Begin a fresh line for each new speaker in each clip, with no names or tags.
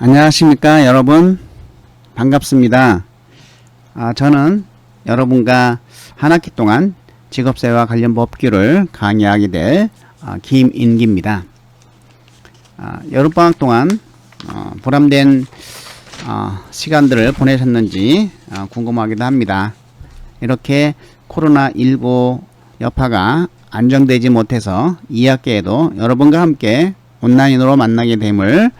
안녕하십니까 여러분 반갑습니다. 아, 저는 여러분과 한 학기 동안 직업생활 관련 법규를 강의하게 될 아, 김인기입니다. 아, 여름방학 동안 어, 보람된 어, 시간들을 보내셨는지 어, 궁금하기도 합니다. 이렇게 코로나19 여파가 안정되지 못해서 2학기에도 여러분과 함께 온라인으로 만나게 됨을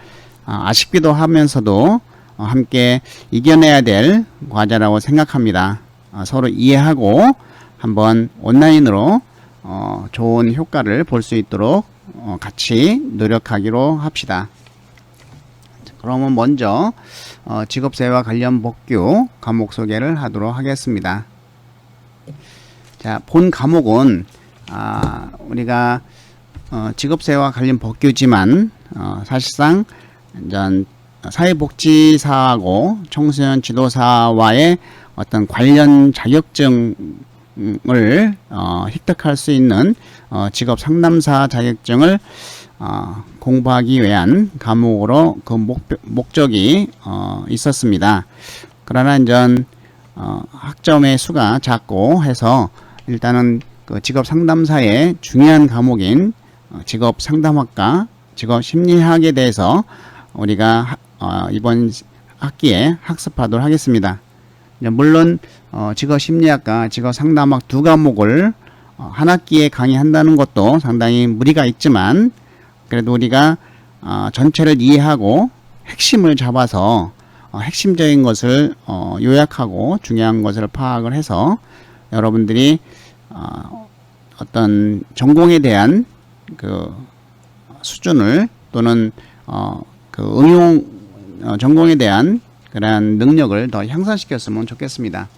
아, 아쉽기도 하면서도 어, 함께 이겨내야 될 과제라고 생각합니다. 어, 서로 이해하고 한번 온라인으로 어, 좋은 효과를 볼 수 있도록 어, 같이 노력하기로 합시다. 자, 그러면 먼저 어, 직업생활 관련 복규 과목 소개를 하도록 하겠습니다. 자, 본 과목은 아, 우리가 어, 직업생활 관련 법규지만 어, 사실상 이전 사회복지사하고 청소년 지도사와의 어떤 관련 자격증을 어, 획득할 수 있는 어, 직업 상담사 자격증을 어, 공부하기 위한 과목으로 그 목, 목적이 어, 있었습니다. 그러나 이제 어, 학점의 수가 작고 해서 일단은 그 직업 상담사의 중요한 과목인 어, 직업 상담학과, 직업 심리학에 대해서 우리가 하- 어, 이번 학기에 학습하도록 하겠습니다. 물론 어, 직업 심리학과, 직업 상담학 두 과목을 어, 한 학기에 강의한다는 것도 상당히 무리가 있지만 그래도 우리가 어, 전체를 이해하고 핵심을 잡아서 어, 핵심적인 것을 어, 요약하고 중요한 것을 파악을 해서 여러분들이 어, 어떤 전공에 대한 그 수준을 또는 어, 그 응용 어, 전공에 대한 그러한 능력을 더 향상시켰으면 좋겠습니다.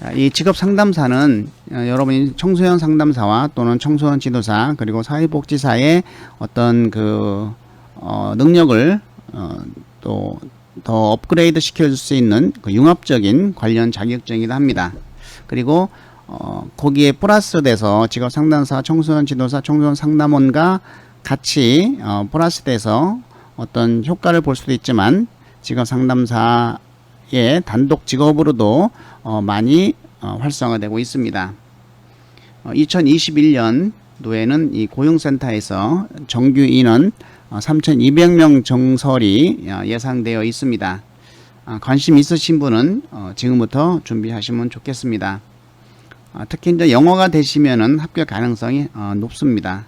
자, 이 직업 상담사는 어, 여러분이 청소년 상담사와 또는 청소년 지도사 그리고 사회복지사의 어떤 그 어, 능력을 어, 또 더 업그레이드 시켜줄 수 있는 그 융합적인 관련 자격증이기도 합니다. 그리고 어, 거기에 플러스 돼서 직업 상담사, 청소년 지도사, 청소년 상담원과 같이 어, 플러스 돼서 어떤 효과를 볼 수도 있지만 직업 상담사의 단독 직업으로도 어, 많이 어, 활성화되고 있습니다. 어, 2021년 도에는 이 고용센터에서 정규 인원 어, 3,200명 정설이 어, 예상되어 있습니다. 아, 관심 있으신 분은 어, 지금부터 준비하시면 좋겠습니다. 아, 특히 이제 영어가 되시면은 합격 가능성이 어, 높습니다.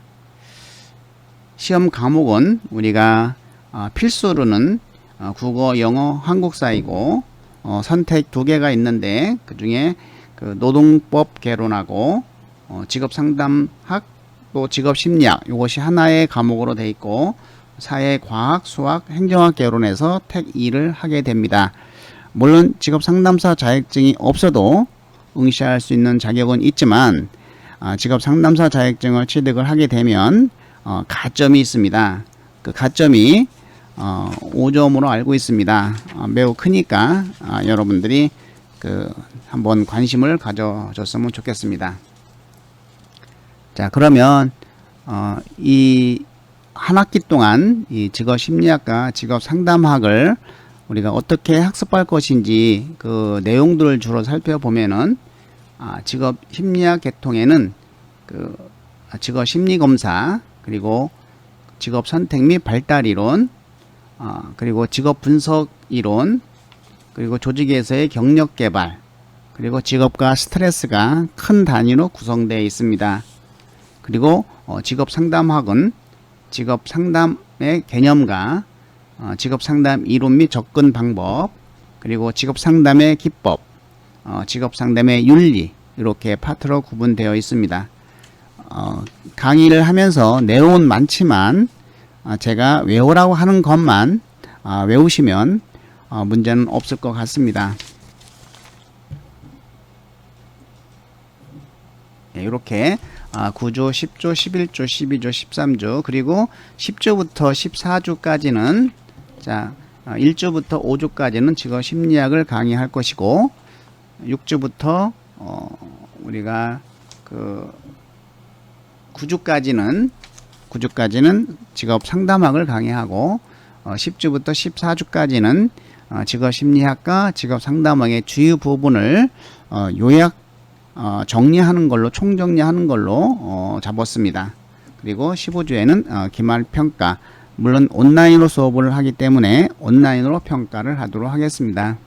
시험 과목은 우리가 어, 필수로는 어, 국어, 영어, 한국사이고 어, 선택 두 개가 있는데 그 중에 그 노동법 개론하고 어, 직업 상담학 또 직업 심리학 이것이 하나의 과목으로 돼 있고 사회 과학, 수학, 행정학 개론에서 택 2를 하게 됩니다. 물론 직업 상담사 자격증이 없어도 응시할 수 있는 자격은 있지만 아, 직업 상담사 자격증을 취득을 하게 되면 어, 가점이 있습니다. 그 가점이 어, 5점으로 알고 있습니다. 어, 매우 크니까 아, 여러분들이 그 한번 관심을 가져줬으면 좋겠습니다. 자 그러면 어, 이 한 학기 동안 이 직업 심리학과 직업 상담학을 우리가 어떻게 학습할 것인지 그 내용들을 주로 살펴보면은 아, 직업 심리학 계통에는 그 아, 직업 심리 검사 그리고 직업 선택 및 발달 이론 아, 그리고 직업 분석 이론 그리고 조직에서의 경력 개발 그리고 직업과 스트레스가 큰 단위로 구성되어 있습니다. 그리고 어, 직업 상담학은 직업 상담의 개념과 어, 직업 상담 이론 및 접근 방법 그리고 직업 상담의 기법 어, 직업 상담의 윤리 이렇게 파트로 구분되어 있습니다. 어, 강의를 하면서 내용은 많지만 아, 제가 외우라고 하는 것만 아, 외우시면 어, 문제는 없을 것 같습니다. 예, 이렇게 아, 9조, 10조, 11조, 12조, 13조 그리고 10조부터 14조까지는 자 1조부터 5조까지는 직업 심리학을 강의할 것이고 6조부터 어, 우리가 그 9조까지는 9주까지는 직업 상담학을 강의하고 어, 10주부터 14주까지는 어, 직업 심리학과 직업 상담학의 주요 부분을 어, 요약 어, 정리하는 걸로 총정리하는 걸로 어, 잡았습니다. 그리고 15주에는 어, 기말 평가 물론 온라인으로 수업을 하기 때문에 온라인으로 평가를 하도록 하겠습니다.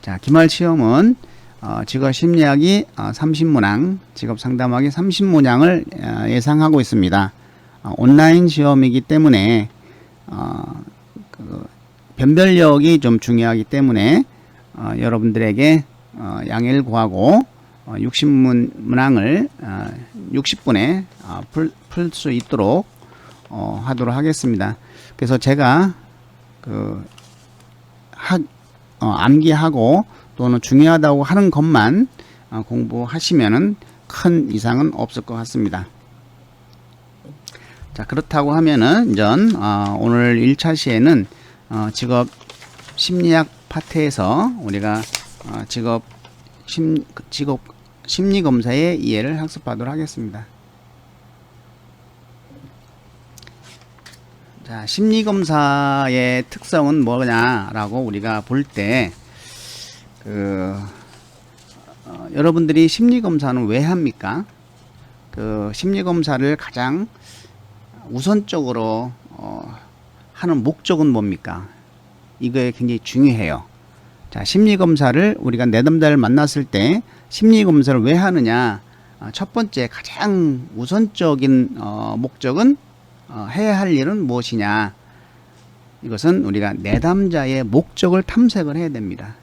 자, 기말 시험은 어, 직업 심리학이 어, 30문항, 직업 상담학이 30문항을 어, 예상하고 있습니다. 어, 온라인 시험이기 때문에 어, 그 변별력이 좀 중요하기 때문에 어, 여러분들에게 어, 양해를 구하고 어, 60문항을 어, 60분에 어, 풀수 있도록 어, 하도록 하겠습니다. 그래서 제가 그 하, 어, 암기하고 또는 중요하다고 하는 것만 어, 공부하시면은 큰 이상은 없을 것 같습니다. 자 그렇다고 하면은 전 어, 오늘 1차 시에는 어, 직업 심리학 파트에서 우리가 어, 직업 심 직업 심리 검사의 이해를 학습하도록 하겠습니다. 자, 심리 검사의 특성은 뭐냐라고 우리가 볼 때 그 어, 여러분들이 심리 검사는 왜 합니까? 그 심리 검사를 가장 우선적으로 어, 하는 목적은 뭡니까? 이거에 굉장히 중요해요. 자, 심리 검사를 우리가 내담자를 만났을 때 심리 검사를 왜 하느냐? 아, 첫 번째 가장 우선적인 어, 목적은 어, 해야 할 일은 무엇이냐? 이것은 우리가 내담자의 목적을 탐색을 해야 됩니다.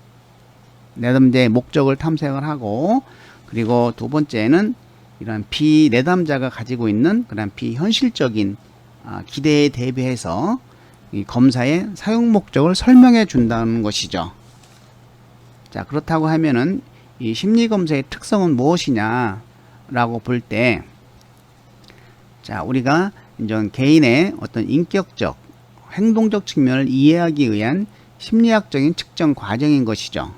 내담자의 목적을 탐색을 하고 그리고 두 번째는 이런 비내담자가 가지고 있는 그런 비현실적인 아, 기대에 대비해서 이 검사의 사용 목적을 설명해 준다는 것이죠. 자, 그렇다고 하면은 이 심리 검사의 특성은 무엇이냐라고 볼 때, 자, 우리가 이제 개인의 어떤 인격적, 행동적 측면을 이해하기 위한 심리학적인 측정 과정인 것이죠.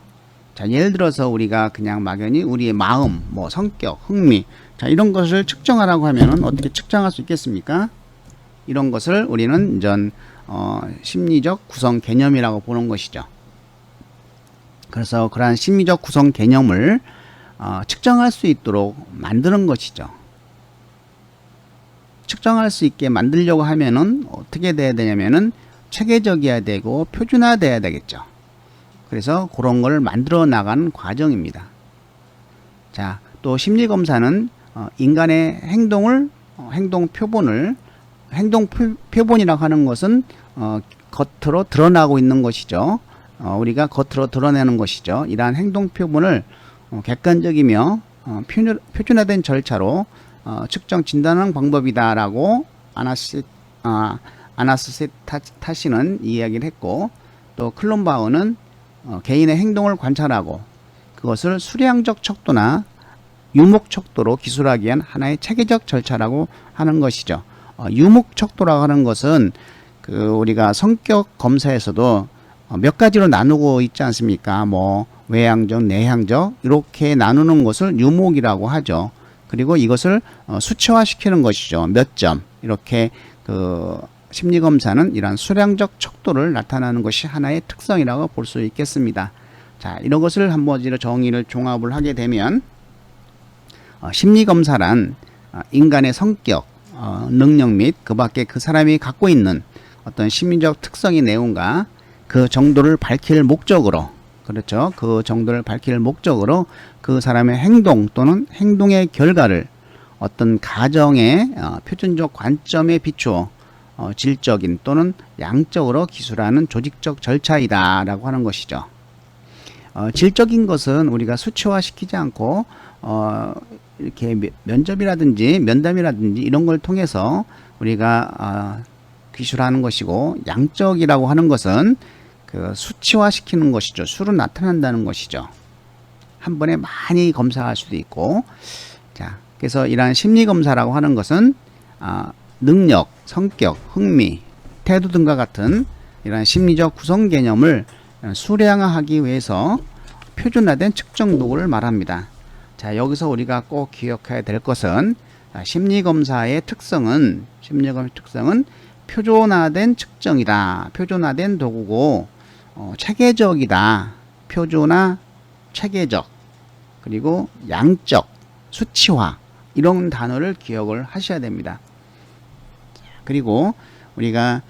자, 예를 들어서 우리가 그냥 막연히 우리의 마음, 뭐 성격, 흥미, 자, 이런 것을 측정하라고 하면은 어떻게 측정할 수 있겠습니까? 이런 것을 우리는 전 어, 심리적 구성 개념이라고 보는 것이죠. 그래서 그러한 심리적 구성 개념을 어, 측정할 수 있도록 만드는 것이죠. 측정할 수 있게 만들려고 하면은 어떻게 돼야 되냐면은 체계적이어야 되고 표준화돼야 되겠죠. 그래서 그런 걸 만들어 나가는 과정입니다. 자, 또 심리 검사는 어, 인간의 행동을 어, 행동 표본을 행동 표, 표본이라고 하는 것은 어, 겉으로 드러나고 있는 것이죠. 어, 우리가 겉으로 드러내는 것이죠. 이러한 행동 표본을 어, 객관적이며 어, 표준, 표준화된 절차로 어, 측정 진단하는 방법이다라고 아나시 아, 아나스타시는 이야기를 했고 또 클론바우는 어, 개인의 행동을 관찰하고 그것을 수량적 척도나 유목 척도로 기술하기 위한 하나의 체계적 절차라고 하는 것이죠. 어, 유목 척도라고 하는 것은 그 우리가 성격 검사에서도 어, 몇 가지로 나누고 있지 않습니까? 뭐 외향적, 내향적 이렇게 나누는 것을 유목이라고 하죠. 그리고 이것을 어, 수치화시키는 것이죠. 몇 점 이렇게 그 심리 검사는 이러한 수량적 척도를 나타나는 것이 하나의 특성이라고 볼 수 있겠습니다. 자, 이런 것을 한 번지로 정의를 종합을 하게 되면 어, 심리 검사란 어, 인간의 성격, 어, 능력 및 그 밖에 그 사람이 갖고 있는 어떤 심리적 특성의 내용과 그 정도를 밝힐 목적으로 그렇죠. 그 정도를 밝힐 목적으로 그 사람의 행동 또는 행동의 결과를 어떤 가정의 어, 표준적 관점에 비추어 어, 질적인 또는 양적으로 기술하는 조직적 절차이다라고 하는 것이죠. 어, 질적인 것은 우리가 수치화시키지 않고 어, 이렇게 면- 면접이라든지 면담이라든지 이런 걸 통해서 우리가 어, 기술하는 것이고 양적이라고 하는 것은 그 수치화시키는 것이죠. 수로 나타난다는 것이죠. 한 번에 많이 검사할 수도 있고 자 그래서 이러한 심리 검사라고 하는 것은 아, 능력, 성격, 흥미, 태도 등과 같은 이러한 심리적 구성 개념을 수량화하기 위해서 표준화된 측정 도구를 말합니다. 자 여기서 우리가 꼭 기억해야 될 것은 자, 심리 검사의 특성은 심리 검사의 특성은 표준화된 측정이다. 표준화된 도구고 어, 체계적이다. 표준화, 체계적, 그리고 양적, 수치화 이런 단어를 기억을 하셔야 됩니다. 그리고 우리가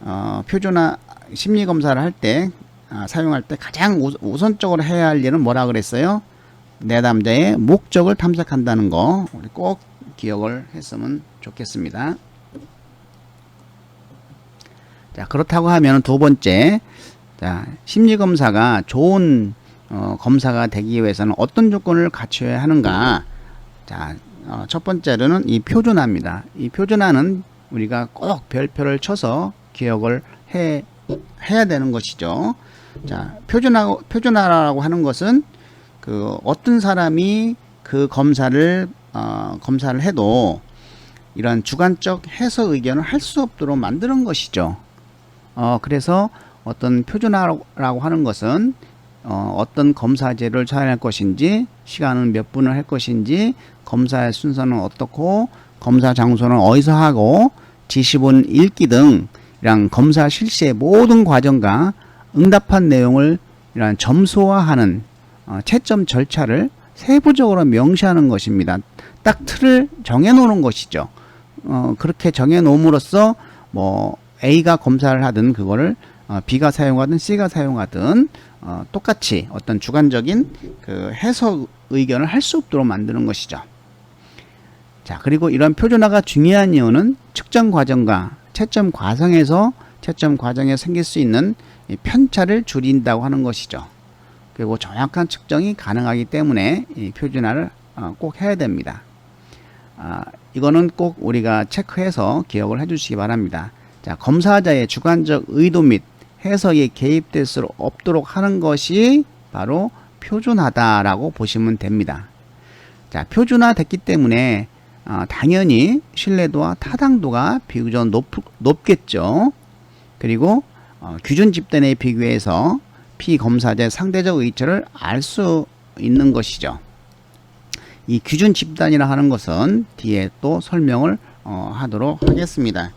어, 표준화 심리 검사를 할때 아, 사용할 때 가장 우, 우선적으로 해야 할 일은 뭐라 그랬어요? 내담자의 목적을 탐색한다는 거 우리 꼭 기억을 했으면 좋겠습니다. 자 그렇다고 하면 두 번째 자 심리 검사가 좋은 어, 검사가 되기 위해서는 어떤 조건을 갖춰야 하는가? 자, 어, 첫 번째로는 이 표준화입니다. 이 표준화는 우리가 꼭 별표를 쳐서 기억을 해 해야 되는 것이죠. 자, 표준화 표준화라고 하는 것은 그 어떤 사람이 그 검사를 어, 검사를 해도 이런 주관적 해석 의견을 할 수 없도록 만드는 것이죠. 어, 그래서 어떤 표준화라고 하는 것은 어, 어떤 검사제를 사용할 것인지, 시간은 몇 분을 할 것인지, 검사의 순서는 어떻고, 검사 장소는 어디서 하고, 지시본 읽기 등 이런 검사 실시의 모든 과정과 응답한 내용을 이런 점수화하는 어, 채점 절차를 세부적으로 명시하는 것입니다. 딱 틀을 정해놓는 것이죠. 어, 그렇게 정해놓음으로써 뭐 A가 검사를 하든 그거를 어, B가 사용하든 C가 사용하든 어, 똑같이 어떤 주관적인 그 해석 의견을 할 수 없도록 만드는 것이죠. 자, 그리고 이런 표준화가 중요한 이유는 측정 과정과 채점 과정에서 채점 과정에 생길 수 있는 이 편차를 줄인다고 하는 것이죠. 그리고 정확한 측정이 가능하기 때문에 이 표준화를 어, 꼭 해야 됩니다. 아, 이거는 꼭 우리가 체크해서 기억을 해주시기 바랍니다. 자, 검사자의 주관적 의도 및 해석이 개입될 수 없도록 하는 것이 바로 표준화다라고 보시면 됩니다. 자, 표준화 됐기 때문에 어, 당연히 신뢰도와 타당도가 비교적 높, 높겠죠. 그리고 어, 규준 집단에 비교해서 피검사제 상대적 의체를 알 수 있는 것이죠. 이 규준 집단이라 하는 것은 뒤에 또 설명을 어, 하도록 하겠습니다.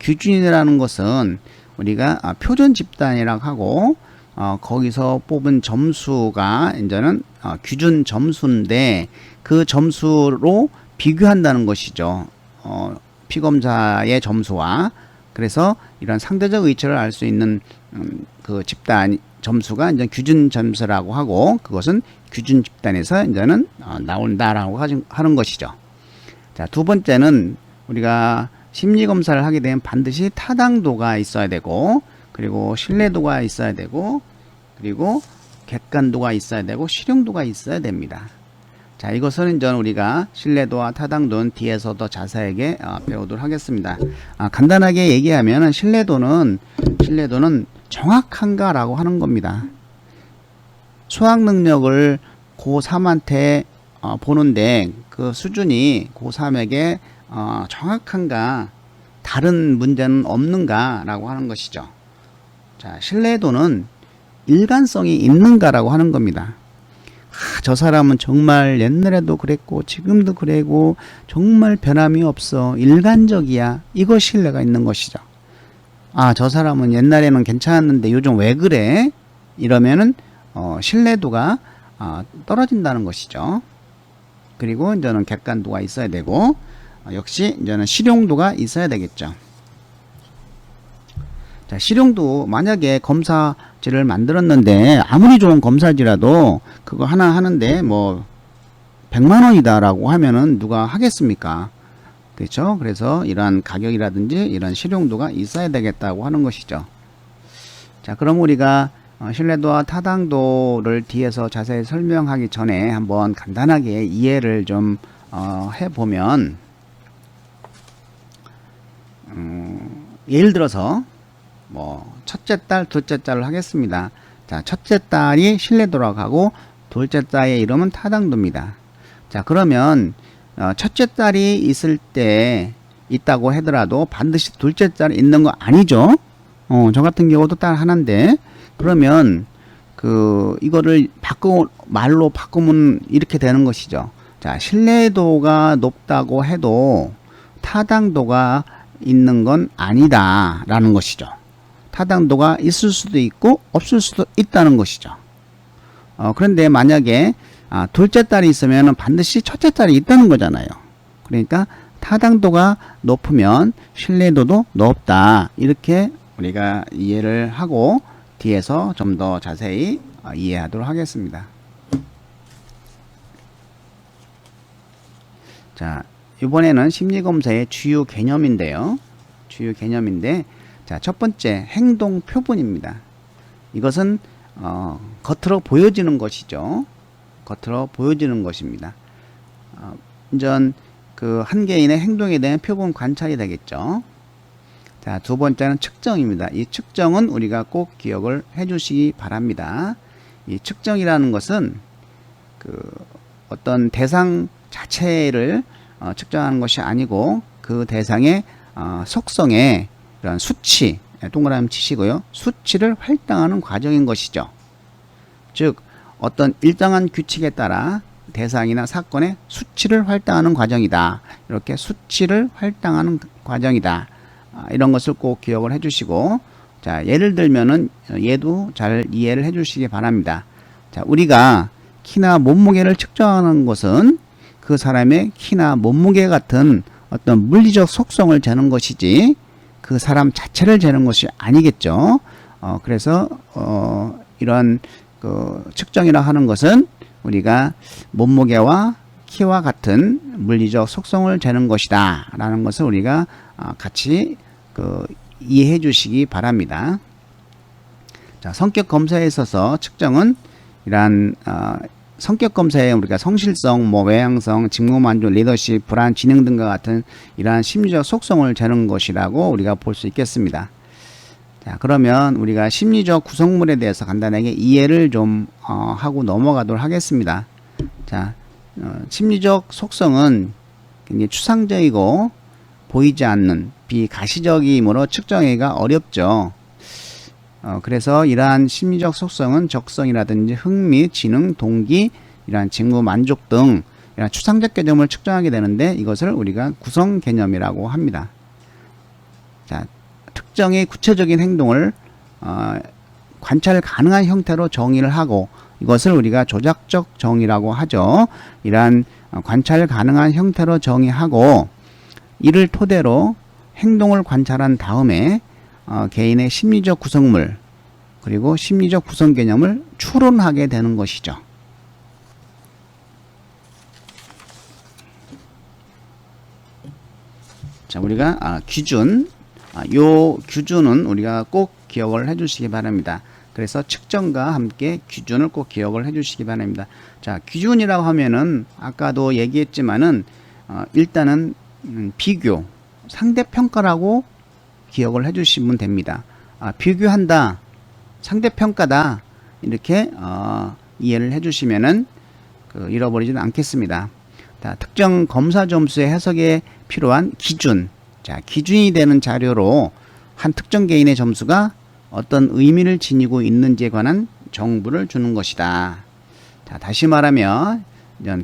규준이라는 것은 우리가 아, 표준 집단이라고 하고 어, 거기서 뽑은 점수가 이제는 어, 규준 점수인데 그 점수로 비교한다는 것이죠. 어, 피검사의 점수와 그래서 이런 상대적 의체를 알 수 있는 음, 그 집단 점수가 이제 규준 점수라고 하고 그것은 규준 집단에서 이제는 어, 나온다라고 하는 것이죠. 자, 두 번째는 우리가 심리 검사를 하게 되면 반드시 타당도가 있어야 되고 그리고 신뢰도가 있어야 되고 그리고 객관도가 있어야 되고 실용도가 있어야 됩니다. 자, 이것은 이제 우리가 신뢰도와 타당도는 뒤에서 더 자세하게 어, 배우도록 하겠습니다. 아, 간단하게 얘기하면 신뢰도는 신뢰도는 정확한가라고 하는 겁니다. 수학 능력을 고3한테 어, 보는데 그 수준이 고3에게 어, 정확한가 다른 문제는 없는가라고 하는 것이죠. 자, 신뢰도는 일관성이 있는가라고 하는 겁니다. 아, 저 사람은 정말 옛날에도 그랬고 지금도 그래고 정말 변함이 없어 일관적이야. 이거 신뢰가 있는 것이죠. 아, 저 사람은 옛날에는 괜찮았는데 요즘 왜 그래? 이러면은 어, 신뢰도가 어, 떨어진다는 것이죠. 그리고 이제는 객관도가 있어야 되고 어, 역시 이제는 실용도가 있어야 되겠죠. 자, 실용도 만약에 검사지를 만들었는데 아무리 좋은 검사지라도 그거 하나 하는데 뭐 100만 원이다라고 하면은 누가 하겠습니까? 그렇죠? 그래서 이러한 가격이라든지 이런 실용도가 있어야 되겠다고 하는 것이죠. 자, 그럼 우리가 어, 신뢰도와 타당도를 뒤에서 자세히 설명하기 전에 한번 간단하게 이해를 좀 어, 해보면 음, 예를 들어서 뭐 첫째 딸, 둘째 딸을 하겠습니다. 자, 첫째 딸이 신뢰도라고 하고 둘째 딸의 이름은 타당도입니다. 자, 그러면 어, 첫째 딸이 있을 때 있다고 하더라도 반드시 둘째 딸이 있는 거 아니죠? 어, 저 같은 경우도 딸 하나인데 그러면 그 이거를 바꿔 말로 바꾸면 이렇게 되는 것이죠. 자, 신뢰도가 높다고 해도 타당도가 있는 건 아니다라는 것이죠. 타당도가 있을 수도 있고 없을 수도 있다는 것이죠. 어, 그런데 만약에 아, 둘째 딸이 있으면 반드시 첫째 딸이 있다는 거잖아요. 그러니까 타당도가 높으면 신뢰도도 높다. 이렇게 우리가 이해를 하고 뒤에서 좀 더 자세히 어, 이해하도록 하겠습니다. 자, 이번에는 심리검사의 주요 개념인데요. 주요 개념인데, 자, 첫 번째, 행동 표본입니다. 이것은, 어, 겉으로 보여지는 것이죠. 겉으로 보여지는 것입니다. 어, 이전 그 한 개인의 행동에 대한 표본 관찰이 되겠죠. 자, 두 번째는 측정입니다. 이 측정은 우리가 꼭 기억을 해 주시기 바랍니다. 이 측정이라는 것은 그 어떤 대상 자체를 어, 측정하는 것이 아니고 그 대상의 어, 속성에 이런 수치, 예, 동그라미 치시고요. 수치를 할당하는 과정인 것이죠. 즉 어떤 일정한 규칙에 따라 대상이나 사건의 수치를 할당하는 과정이다. 이렇게 수치를 할당하는 과정이다. 아, 이런 것을 꼭 기억을 해 주시고 자 예를 들면은 얘도 잘 이해를 해 주시기 바랍니다. 자 우리가 키나 몸무게를 측정하는 것은 그 사람의 키나 몸무게 같은 어떤 물리적 속성을 재는 것이지 그 사람 자체를 재는 것이 아니겠죠. 어, 그래서 어, 이런 그 측정이라 하는 것은 우리가 몸무게와 키와 같은 물리적 속성을 재는 것이다 라는 것을 우리가 어, 같이 그 이해해 주시기 바랍니다. 자, 성격 검사에 있어서 측정은 이러한 어, 성격 검사에 우리가 성실성, 뭐 외향성, 직무 만족, 리더십, 불안, 지능 등과 같은 이러한 심리적 속성을 재는 것이라고 우리가 볼 수 있겠습니다. 자, 그러면 우리가 심리적 구성물에 대해서 간단하게 이해를 좀 어, 하고 넘어가도록 하겠습니다. 자, 어, 심리적 속성은 굉장히 추상적이고 보이지 않는 비가시적이므로 측정하기가 어렵죠. 어, 그래서 이러한 심리적 속성은 적성이라든지 흥미, 지능, 동기, 이러한 직무 만족 등 이러한 추상적 개념을 측정하게 되는데 이것을 우리가 구성 개념이라고 합니다. 자, 특정의 구체적인 행동을 어, 관찰 가능한 형태로 정의를 하고 이것을 우리가 조작적 정의라고 하죠. 이러한 어, 관찰 가능한 형태로 정의하고 이를 토대로 행동을 관찰한 다음에 어, 개인의 심리적 구성물 그리고 심리적 구성 개념을 추론하게 되는 것이죠. 자, 우리가 아, 기준, 아, 요 기준은 우리가 꼭 기억을 해 주시기 바랍니다. 그래서 측정과 함께 기준을 꼭 기억을 해 주시기 바랍니다. 자, 기준이라고 하면은 아까도 얘기했지만은 어, 일단은 음, 비교, 상대평가라고 기억을 해주시면 됩니다. 아, 비교한다, 상대평가다 이렇게 어, 이해를 해주시면은 그 잃어버리지는 않겠습니다. 자, 특정 검사 점수의 해석에 필요한 기준, 자 기준이 되는 자료로 한 특정 개인의 점수가 어떤 의미를 지니고 있는지에 관한 정보를 주는 것이다. 자, 다시 말하면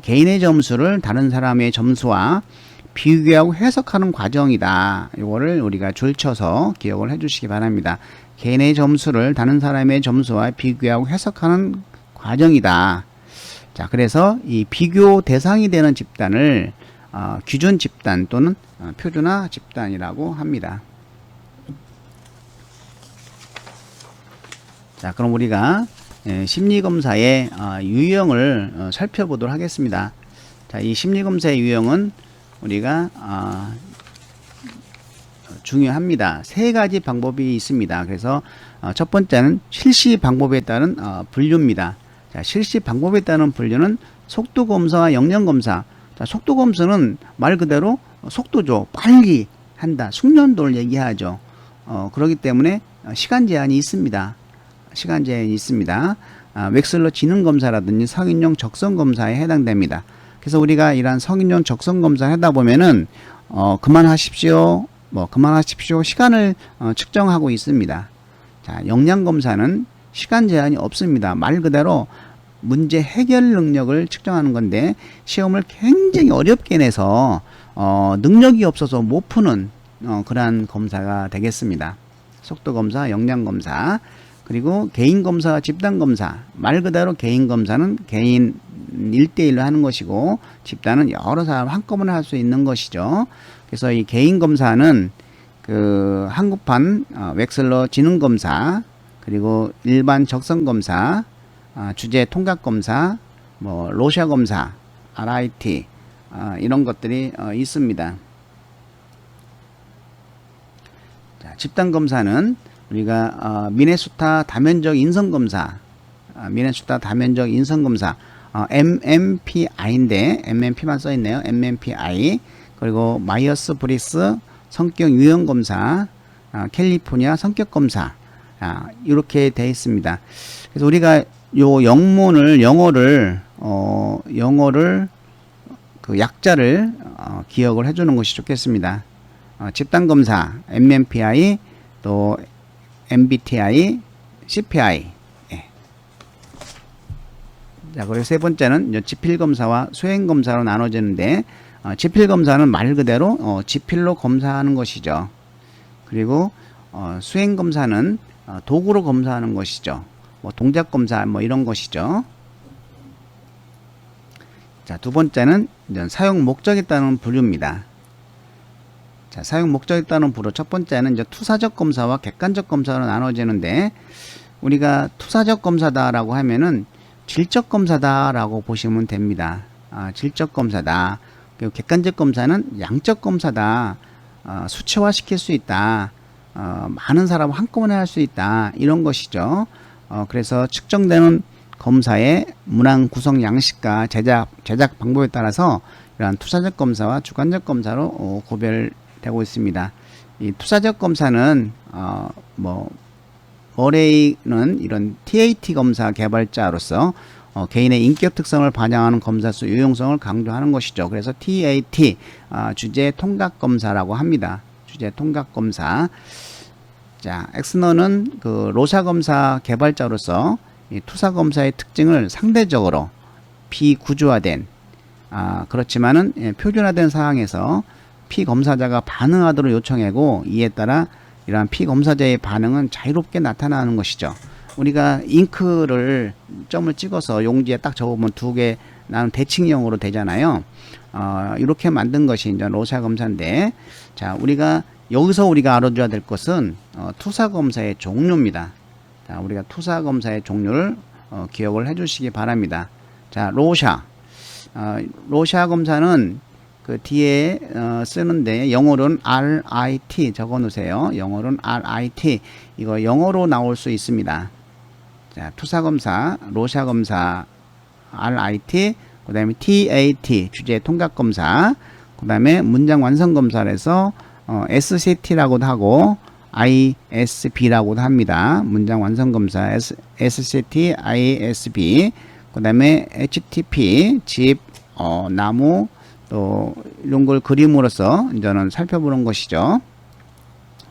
개인의 점수를 다른 사람의 점수와 비교하고 해석하는 과정이다. 이거를 우리가 줄쳐서 기억을 해주시기 바랍니다. 개인의 점수를 다른 사람의 점수와 비교하고 해석하는 과정이다. 자, 그래서 이 비교 대상이 되는 집단을 어, 기준 집단 또는 어, 표준화 집단이라고 합니다. 자, 그럼 우리가 예, 심리검사의 어, 유형을 어, 살펴보도록 하겠습니다. 자, 이 심리검사의 유형은 우리가 어, 중요합니다. 세 가지 방법이 있습니다. 그래서 어, 첫 번째는 실시 방법에 따른 어, 분류입니다. 자, 실시 방법에 따른 분류는 속도 검사와 역량 검사. 자, 속도 검사는 말 그대로 속도죠. 빨리 한다. 숙련도를 얘기하죠. 어, 그렇기 때문에 시간 제한이 있습니다. 시간 제한이 있습니다. 아, 웩슬러 지능 검사라든지 성인용 적성 검사에 해당됩니다. 그래서 우리가 이러한 성인용 적성 검사 하다 보면은 어, 그만하십시오. 뭐 그만하십시오. 시간을 어, 측정하고 있습니다. 자, 역량 검사는 시간 제한이 없습니다. 말 그대로 문제 해결 능력을 측정하는 건데 시험을 굉장히 어렵게 내서 어, 능력이 없어서 못 푸는 어, 그러한 검사가 되겠습니다. 속도 검사, 역량 검사, 그리고 개인 검사, 집단 검사. 말 그대로 개인 검사는 개인 1대1로 하는 것이고 집단은 여러 사람 한꺼번에 할 수 있는 것이죠. 그래서 이 개인 검사는 그 한국판 어, 웩슬러 지능 검사 그리고 일반 적성 검사 아, 주제 통각 검사 뭐 로샤 검사 RIT 아, 이런 것들이 어, 있습니다. 자, 집단 검사는 우리가 어, 미네소타 다면적 인성 검사, 아, 미네소타 다면적 인성 검사, 어, MMPI인데 MMP만 써 있네요. MMPI 그리고 마이어스 브리스 성격 유형 검사, 아, 캘리포니아 성격 검사 아, 이렇게 되어 있습니다. 그래서 우리가 요 영문을 영어를 어, 영어를 그 약자를 어, 기억을 해주는 것이 좋겠습니다. 어, 집단 검사 MMPI 또 MBTI, CPI. 예. 자, 그리고 세 번째는 지필 검사와 수행 검사로 나눠지는데 어, 지필 검사는 말 그대로 어, 지필로 검사하는 것이죠. 그리고 어, 수행 검사는 어, 도구로 검사하는 것이죠. 뭐 동작 검사 뭐 이런 것이죠. 자, 두 번째는 사용 목적에 따른 분류입니다. 자, 사용 목적에 따른 부로 첫 번째는 이제 투사적 검사와 객관적 검사로 나눠지는데 우리가 투사적 검사다라고 하면은 질적 검사다라고 보시면 됩니다. 아, 질적 검사다. 그리고 객관적 검사는 양적 검사다. 어, 수치화 시킬 수 있다. 어, 많은 사람 한꺼번에 할 수 있다. 이런 것이죠. 어, 그래서 측정되는 검사의 문항 구성 양식과 제작 제작 방법에 따라서 이러한 투사적 검사와 주관적 검사로 어, 구별되고 있습니다. 이 투사적 검사는 어 뭐 머레이는 이런 TAT 검사 개발자로서 어, 개인의 인격 특성을 반영하는 검사수 유용성을 강조하는 것이죠. 그래서 TAT 어, 주제 통각 검사라고 합니다. 주제 통각 검사. 자, 엑스너는 그 로사 검사 개발자로서 이 투사 검사의 특징을 상대적으로 비구조화된 아, 그렇지만은 예, 표준화된 상황에서 피 검사자가 반응하도록 요청하고 이에 따라 이러한 피검사자의 반응은 자유롭게 나타나는 것이죠. 우리가 잉크를 점을 찍어서 용지에 딱 적으면 두 개 나는 대칭형으로 되잖아요. 어, 이렇게 만든 것이 이제 로사 검사인데, 자 우리가 여기서 우리가 알아줘야 될 것은 어, 투사 검사의 종류입니다. 자, 우리가 투사 검사의 종류를 어, 기억을 해주시기 바랍니다. 자, 로샤, 어, 로샤 검사는 그 뒤에 어, 쓰는데 영어로는 RIT 적어 놓으세요. 영어로는 RIT 이거 영어로 나올 수 있습니다. 자, 투사 검사, 로샤 검사, RIT, 그다음에 TAT 주제 통각 검사, 그다음에 문장 완성 검사를 해서 어, SCT라고도 하고 ISB라고도 합니다. 문장 완성 검사 S, SCT, ISB, 그다음에 HTP 집, 어, 나무 또 이런 걸 그림으로써 이제는 살펴보는 것이죠.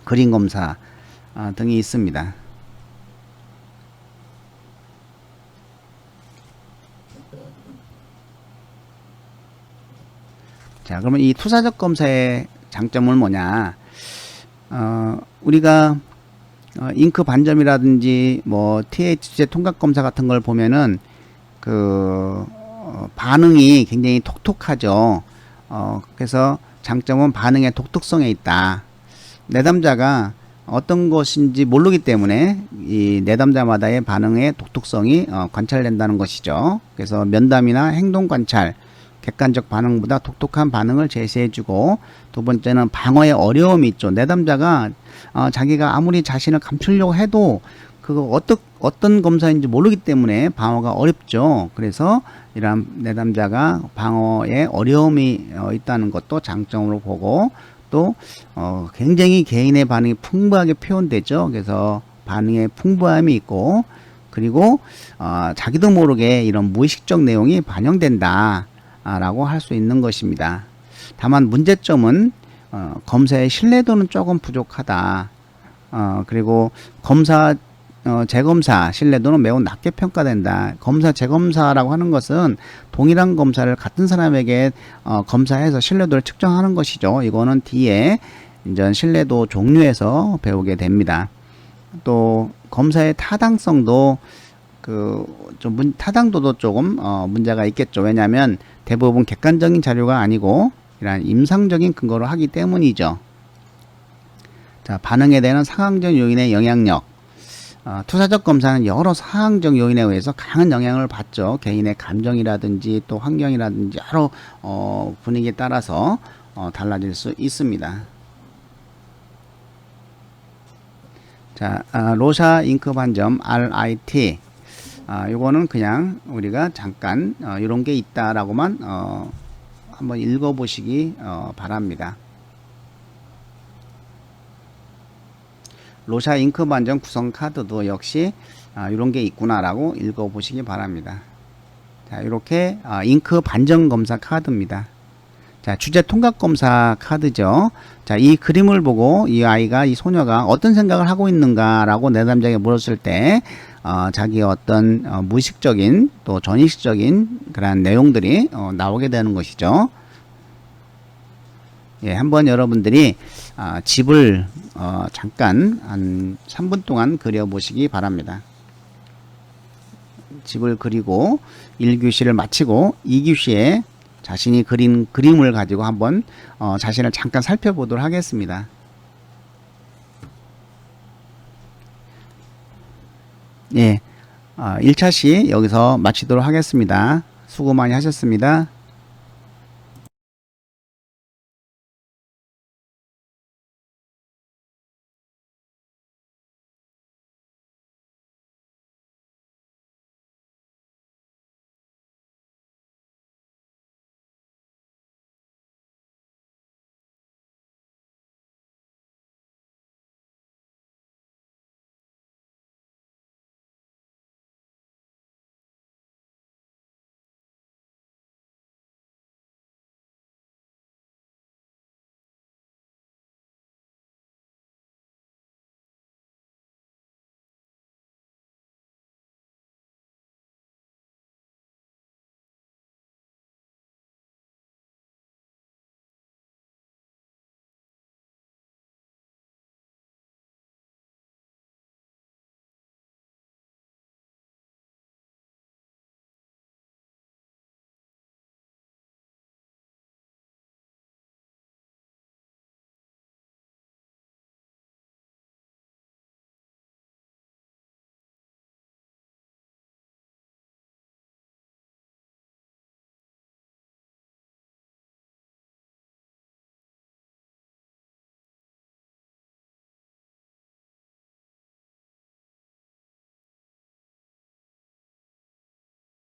그림 검사 아, 등이 있습니다. 자, 그러면 이 투사적 검사의 장점은 뭐냐? 어, 우리가 어, 잉크 반점이라든지 뭐 THC 통각 검사 같은 걸 보면은 그 어, 반응이 굉장히 톡톡하죠. 어, 그래서 장점은 반응의 독특성에 있다. 내담자가 어떤 것인지 모르기 때문에 이 내담자마다의 반응의 독특성이 어, 관찰된다는 것이죠. 그래서 면담이나 행동 관찰, 객관적 반응보다 독특한 반응을 제시해주고 두 번째는 방어의 어려움이 있죠. 내담자가 어, 자기가 아무리 자신을 감추려고 해도 그거 어떤 어떤 검사인지 모르기 때문에 방어가 어렵죠. 그래서 이러한 내담자가 방어에 어려움이 어, 있다는 것도 장점으로 보고 또 어, 굉장히 개인의 반응이 풍부하게 표현되죠. 그래서 반응에 풍부함이 있고 그리고 어, 자기도 모르게 이런 무의식적 내용이 반영된다. 라고 할 수 있는 것입니다. 다만 문제점은 어, 검사의 신뢰도는 조금 부족하다. 어, 그리고 검사 어, 재검사 신뢰도는 매우 낮게 평가된다. 검사 재검사라고 하는 것은 동일한 검사를 같은 사람에게 어, 검사해서 신뢰도를 측정하는 것이죠. 이거는 뒤에 이제 신뢰도 종류에서 배우게 됩니다. 또 검사의 타당성도 그좀 타당도도 조금 어, 문제가 있겠죠. 왜냐하면 대부분 객관적인 자료가 아니고 이러한 임상적인 근거로 하기 때문이죠. 자, 반응에 대한 상황적 요인의 영향력. 어, 투사적 검사는 여러 상황적 요인에 의해서 강한 영향을 받죠. 개인의 감정이라든지 또 환경이라든지 여러 어, 분위기에 따라서 어, 달라질 수 있습니다. 자, 아, 로샤 잉크 반점 RIT. 아, 요거는 그냥 우리가 잠깐 어, 이런 게 있다라고만 어, 한번 읽어보시기 어, 바랍니다. 로샤 잉크 반점 구성 카드도 역시 아, 이런 게 있구나라고 읽어보시기 바랍니다. 자, 이렇게 아, 잉크 반점 검사 카드입니다. 자, 주제 통각 검사 카드죠. 자, 이 그림을 보고 이 아이가 이 소녀가 어떤 생각을 하고 있는가라고 내담자에게 물었을 때 어, 자기의 어떤 어, 무의식적인 또 전의식적인 그러한 내용들이 어, 나오게 되는 것이죠. 예, 한번 여러분들이 아, 집을 어, 잠깐 한 3분 동안 그려보시기 바랍니다. 집을 그리고 1교시를 마치고 2교시에 자신이 그린 그림을 가지고 한번 어, 자신을 잠깐 살펴보도록 하겠습니다. 예, 어, 1차 시 여기서 마치도록 하겠습니다. 수고 많이 하셨습니다.